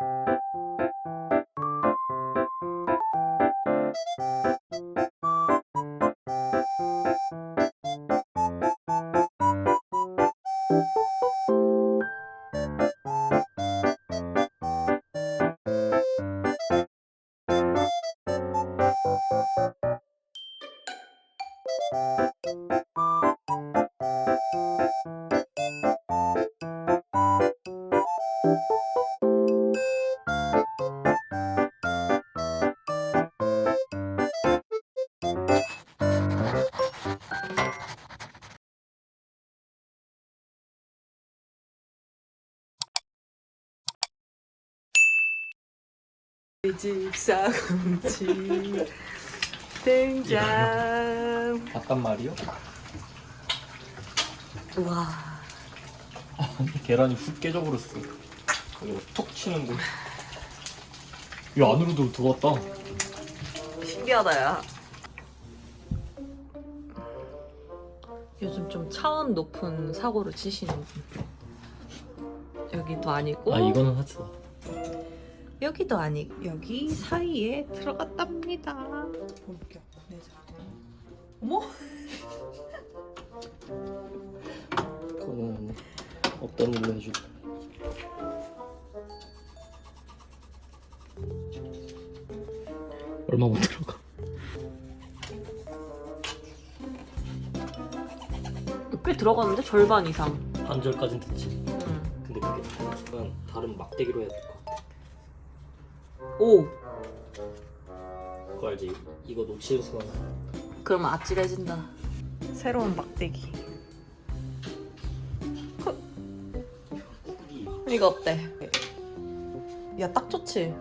Thank you. 집 사금치 된장 바깥 말이요? 와 계란이 훅 깨져버렸어. 이거 툭 치는데. 이 안으로도 들어왔다. 신기하다 야 요즘 좀 차원 높은 사고를 치시는 분 여기도 아니고 아 이거는 하트. 여기도 아니고 여기 사이에 들어갔답니다 본격 내장 어머 그거는 없던 일로 해주고. 얼마 못 들어가. 꽤 들어갔는데 절반 이상 반절까진 됐지. 응. 근데 그게 다른 막대기로 해야 될것 같아. 오 그거 알지? 이거 녹실수만 그러면 아찔해진다 새로운 막대기 이거 어때? 야 딱 좋지?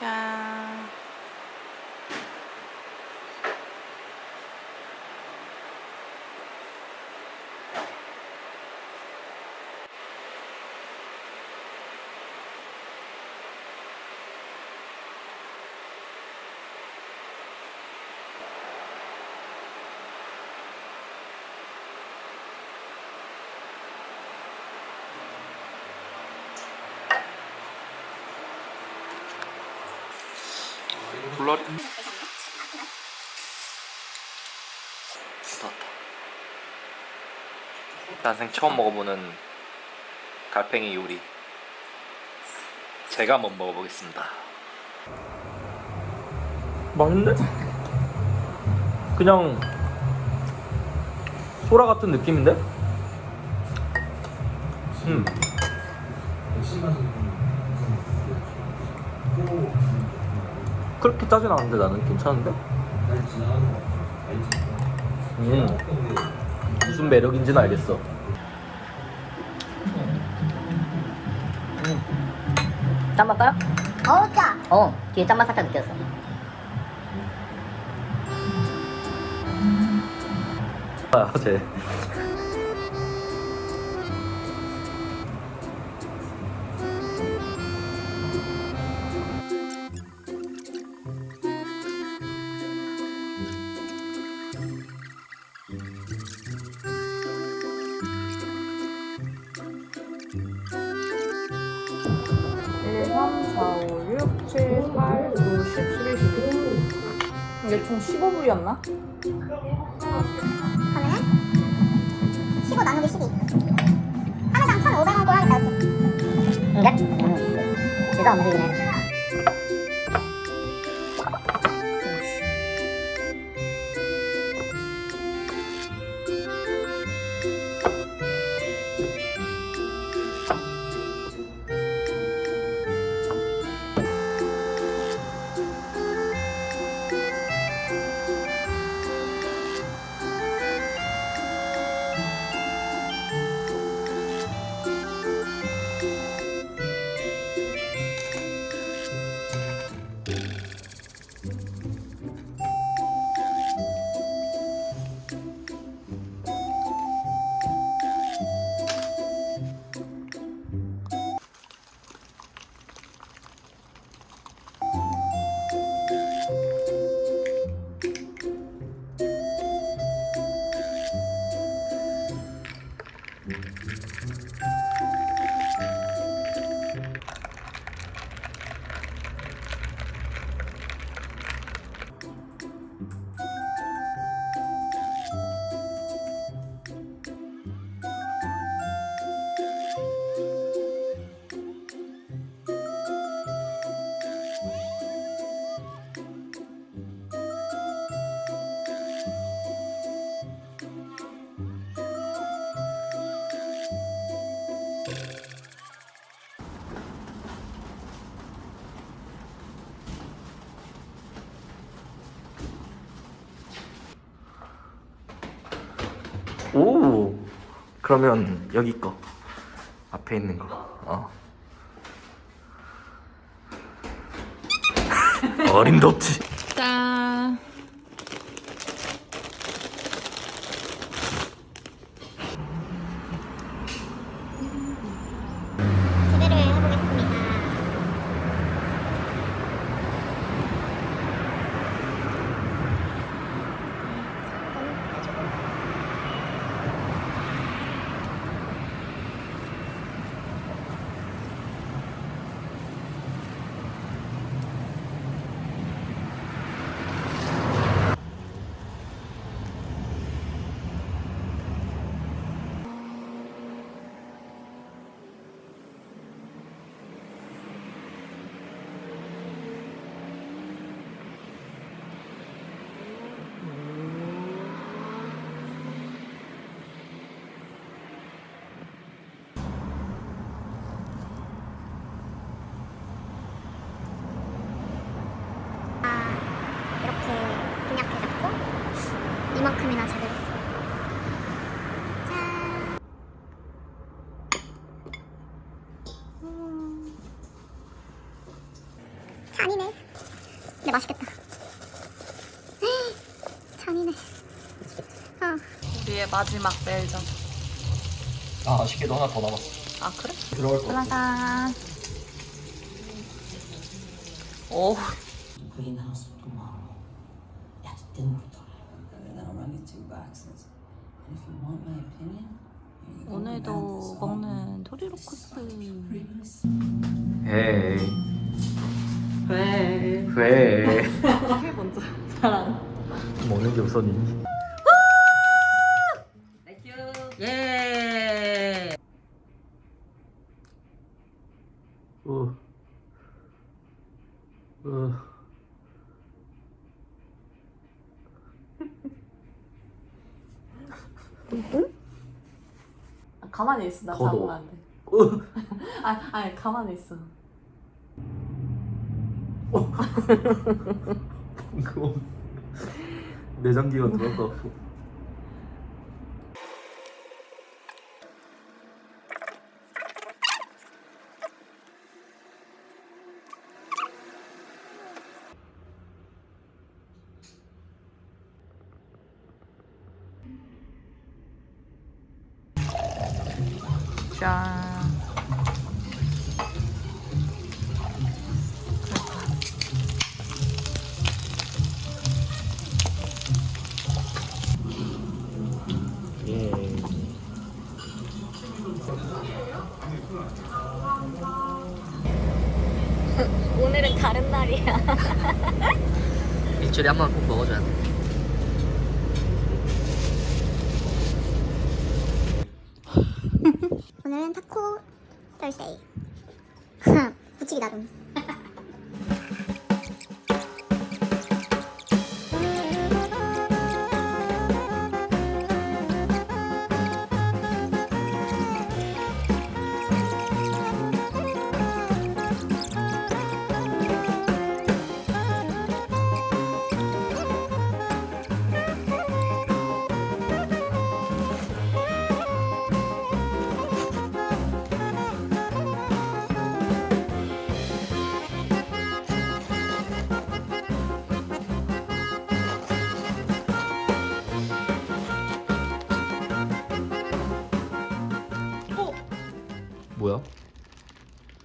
짠. 불러리 떴다. 난생 처음 먹어보는 갈팽이 요리. 제가 한번 먹어보겠습니다. 맛있는데? 그냥 소라 같은 느낌인데? 음 그렇게 짜진 않은데 나는 괜찮은데? 음 무슨 매력인지는 알겠어 짠맛 따요? 어우 짜. 어 뒤에 짠맛 살짝 느꼈어 아, 제 이게 총 15불이었나? 그러면은 15 나누기 12. 하나당 1,500원 꼴 하니까 그치? 이게? 응 진짜 안 먹이네 그러면 여기 거. 앞에 있는 거. 어. 어림도 없지 짠. 제대로 해보겠습니다. 아, 이렇게 빈약해 잡고 이 만큼이나. 짠. 음. 잔이네. 진짜 맛있겠다. 잔이네. 어. 우리의 마지막 멜전. 아 아쉽게도 하나 더 남았어. 아 그래? 들어갈 거. 짜잔. 오. If you want my opinion, here you go. 오늘도 먹는 토리로코스. 에이. 왜? 왜? 해 먼저. 사랑. 먹는 게 우선이니. 예. 어. 어. 아, 가만히 있어. 나 더더워. 잡으면 안 돼. 아, 아니 가만히 있어. 그거 내장기가 들어 예. 오늘은 다른 날이야. 일주일에 한 번 꼭 먹어줘야 돼.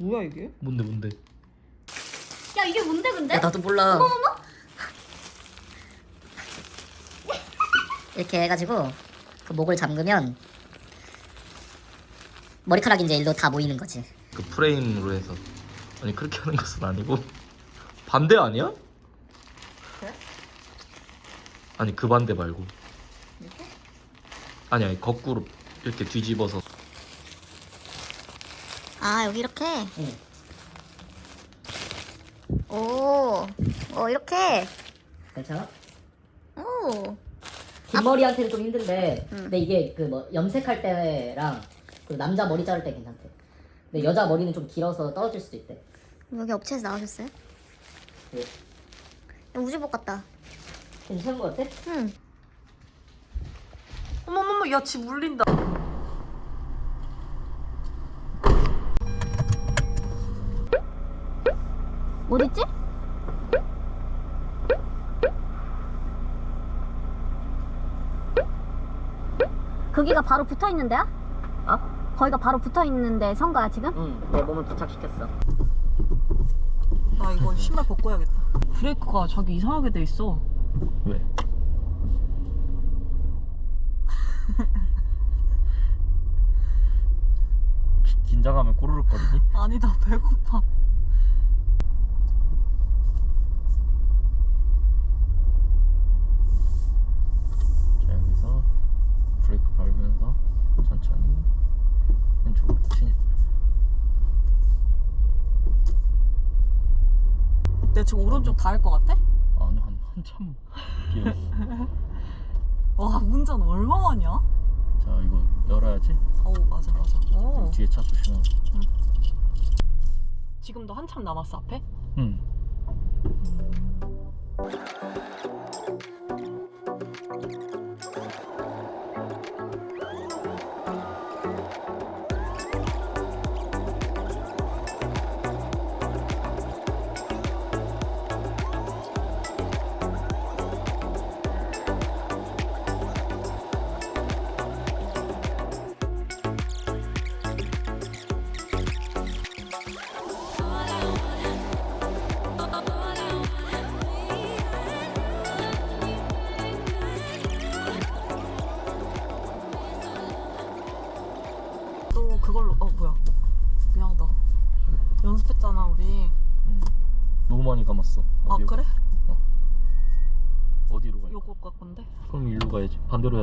뭐야 이게? 뭔데 뭔데? 야 이게 뭔데 근데? 야 나도 몰라. 이렇게 해가지고 그 목을 잠그면 머리카락이 이제 일로 다 모이는 거지. 그 프레임으로 해서 아니 그렇게 하는 것은 아니고 반대 아니야? 그래? 아니 그 반대 말고 아니 아니 거꾸로 이렇게 뒤집어서 아 여기 이렇게. 응. 오. 오 이렇게. 괜찮아? 오. 긴 머리한테는 좀 힘든데 응. 근데 이게 그 뭐 염색할 때랑 그 남자 머리 자를 때 괜찮대. 근데 여자 머리는 좀 길어서 떨어질 수도 있대. 여기 업체에서 나오셨어요? 네. 야, 우주복 같다. 괜찮은 거 같아? 응. 어머머머, 야, 지 물린다. 어딨지? 거기가 바로 붙어 있는 데야? 어? 거기가 바로 붙어 있는데 선 거야 지금? 응. 내 몸을 부착시켰어. 나 이거 신발 벗고 야겠다. 브레이크가 저기 이상하게 돼 있어. 왜? 긴장하면 꼬르륵 거리니? 아니, 나 배고파. 자 여기서 브레이크 밟으면서 친 내가 지금 오른쪽 닿을 것 같아? 아니 한 한참 비어있어 와, 운전 얼마만이야? 자 이거 열어야지 어우, 맞아, 맞아. 어. 뒤에 차 조심하고 지금도 한참 남았어, 앞에? 응어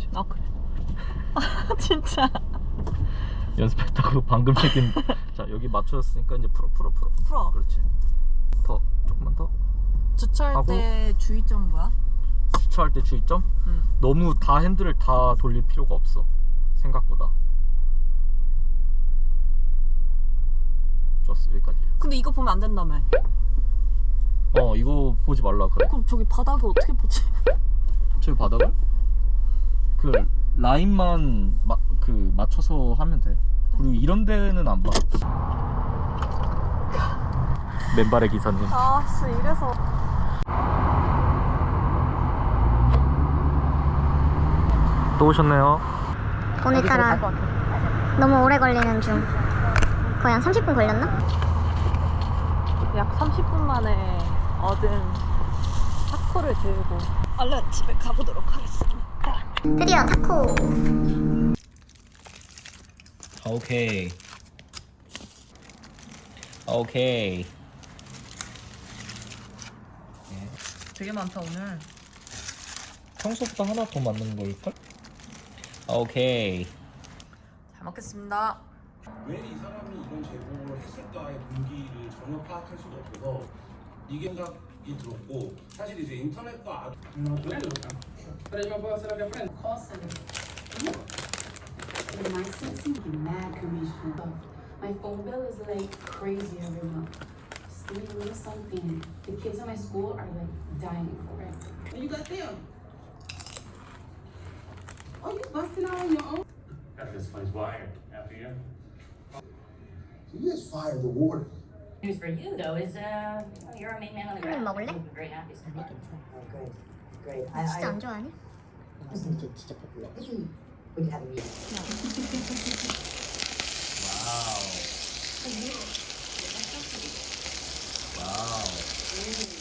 해야지. 아 그래. 아 진짜. 연습했다고 방금 얘긴. 자 여기 맞춰졌으니까 이제 풀어 풀어 풀어. 풀어. 그렇지. 더 조금만 더. 주차할 하고. 때 주의점 뭐야? 주차할 때 주의점. 응. 너무 다 핸들을 다 돌릴 필요가 없어. 생각보다. 좋았어 여기까지. 근데 이거 보면 안 된다며. 어 이거 보지 말라 그래. 그럼 저기 바닥에 어떻게 보지? 저기 바닥을 그 라인만 마, 그 맞춰서 하면 돼. 그리고 이런 데는 안 봐. 맨발의 기사님. 아씨 이래서. 또 오셨네요. 오늘따라 너무 오래 걸리는 중. 거의 한 30분 걸렸나? 약 30분 만에 얻은 타코를 들고 얼른 집에 가보도록 하겠습니다. 드디어 타코. 오케이. 오케이. 되게 많다 오늘. 평소보다 하나 더 맞는 걸걸? 오케이. 잘 먹겠습니다. 왜 이 사람이 이런 제보를 했을까의 동기를 전혀 파악할 수가 없어서 이게 생각 이 들었고 사실 이제 인터넷과 아... Call center. And my sis is mad commission. My phone bill is like crazy every month. Just give me a little something. The kids in my school are like dying for it. And you got them. Oh, you busting out on your own? Got this place wired after you. You just fired the warden. News for you though is uh you're a main man on the 한입 ground. 먹을래? I'm very happy. Oh, great. Great. 나 진짜 안 좋아하니? 진짜 진짜 배불러. We can have a meeting. 와우. 와우.